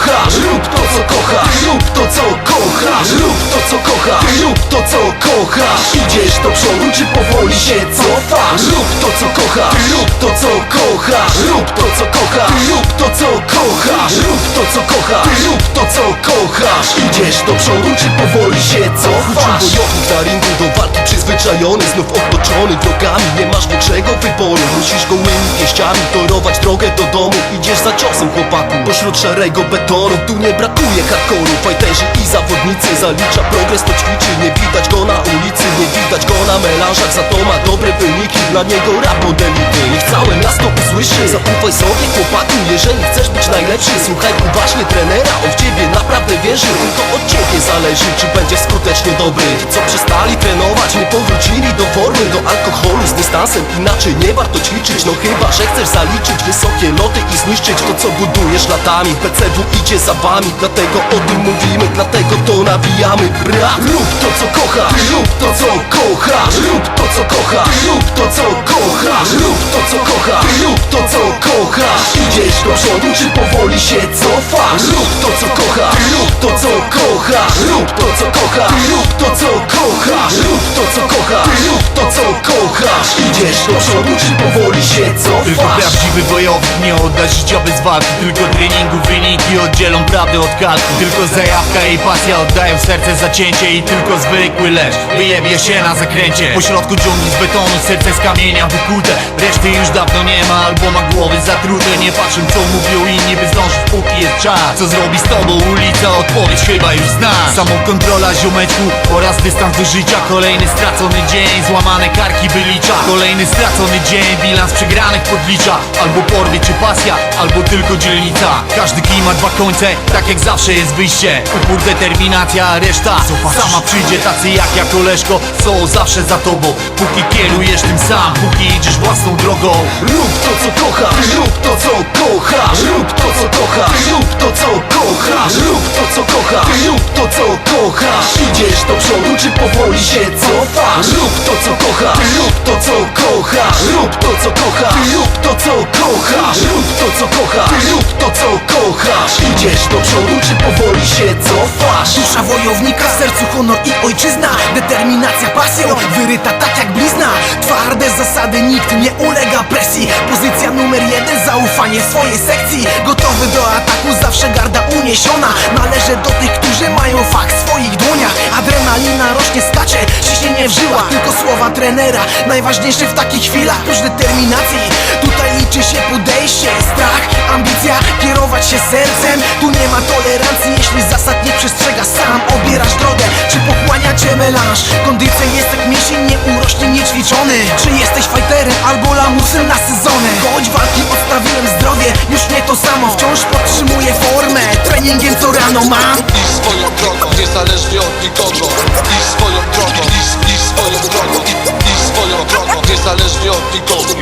kochasz Rób to co kochasz Rób to co kochasz Rób to co kochasz Rób to co kochasz Idziesz do przodu czy powoli się cofasz Rób to co kochasz Rób to co kochasz Rób to co kochasz Rób to co kochasz Rób to co kochasz Rób to co kochasz Idziesz do przodu czy powoli się cofasz Wojownik na ringu do walki przyzwyczajony Znów otoczony wrogami Nie masz większego wyboru Musisz gołymi pięściami torować drogę do domu. Idziesz za ciosem chłopaku Pośród szarego betonu Tu nie brakuje hardkoru Fajterzy i zawodnicy Zalicza progres to ćwiczy. Nie widać go na ulicy Nie widać go na melanżach. Za to ma dobre wyniki Dla niego rap modelity Niech całe miasto usłyszy. Zaufaj sobie chłopaku Jeżeli chcesz być najlepszy. Słuchaj uważnie trenera On w ciebie naprawdę wierzy. Tylko od ciebie zależy Czy będziesz skutecznie dobry. Co przestali trenować Nie powrócili do formy Do alkoholu z dystansem. Inaczej nie warto ćwiczyć No chyba, że chcesz zaliczyć Wysokie loty i zniszczyć To co budujesz latami. PCW idzie za wami Dlatego o tym mówimy Dlatego to nawijamy. Brat, rób to co kochasz. Rób to co kochasz. Rób to co kochasz. Rób to co kochasz. Rób to co kochasz. Rób to co kochasz. Idziesz do przodu czy powoli się cofasz? Rób to co kochasz Rób to co kochasz Rób to co kochasz Rób to co kochasz Rób to co kochasz Rób to co kochasz. Idziesz do przodu czy powoli się Tylko cofasz prawdziwy wojownik nie odda życia bez walki. Tylko treningu wyniki oddzielą prawdę od kalki Tylko zajawka i pasja oddają serce zacięcie I tylko zwykły leż wyjebie się na zakręcie. Po środku dżungli z betonu, serce z kamienia wykute. Reszty już dawno nie ma, albo ma głowy zatrute. Nie patrzę co mówią inni, by zdążyć póki jest czas. Co zrobi z tobą ulica, odpowiedź chyba już znasz? Samokontrola ziomeczku oraz dystans do życia. Kolejny stracony dzień, złamane karki wylicza. Kolejny stracony dzień, bilans przegranych podlicza. Albo porwie czy pasja, albo tylko dzielnica. Każdy kij ma dwa końce, tak jak zawsze jest wyjście. Upór, determinacja, reszta. Sama przyjdzie Tacy jak ja koleżko, są zawsze za tobą Póki kierujesz tym sam, póki idziesz własną drogą Rób to co kochasz, rób to co kochasz powoli się cofasz Rób to co kochasz, rób to co kochasz. Rób to co kochasz, rób to co kochasz. Rób to co kochasz, rób to co kochasz. Idziesz do przodu czy powoli się cofasz? Dusza wojownika, w sercu honor i ojczyzna. Determinacja pasją, wyryta tak jak blizna. Twarde zasady, nikt nie ulega presji. Pozycja numer jeden, zaufanie swojej sekcji. Gotowy do ataku, zawsze garda uniesiona. Należę do tych, którzy mają fakt w żyłach Tylko słowa trenera, najważniejsze w takich chwilach. Prócz determinacji, tutaj liczy się podejście. Strach, ambicja, kierować się sercem. Tu nie ma tolerancji, jeśli zasad nie przestrzegasz Sam obierasz drogę, czy pochłania cię melanż? Kondycja jest jak mięsień, nie urośnie, niećwiczony. Czy jesteś fighterem albo lamusem na sezony Choć walki odstawiłem zdrowie, już nie to samo. Wciąż podtrzymuję formę, treningiem co rano mam. Idź swoją drogą, niezależnie od nikogo Idź swoją nikogo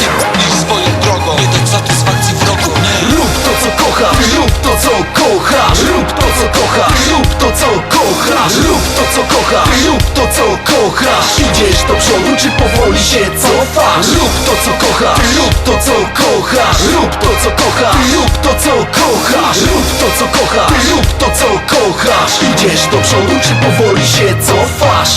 Idź swoją drogą, nie daj satysfakcji wrogu nie. Rób to co kochasz, rób to co kochasz Rób to co kochasz, rób to co kochasz Rób to co kochasz, rób to co kochasz Idziesz do przodu czy powoli się cofasz Rób to co kochasz, rób to co kochasz Rób to co kochasz, rób to co kochasz Rób to co kochasz, rób to co kochasz Idziesz do przodu czy powoli się cofasz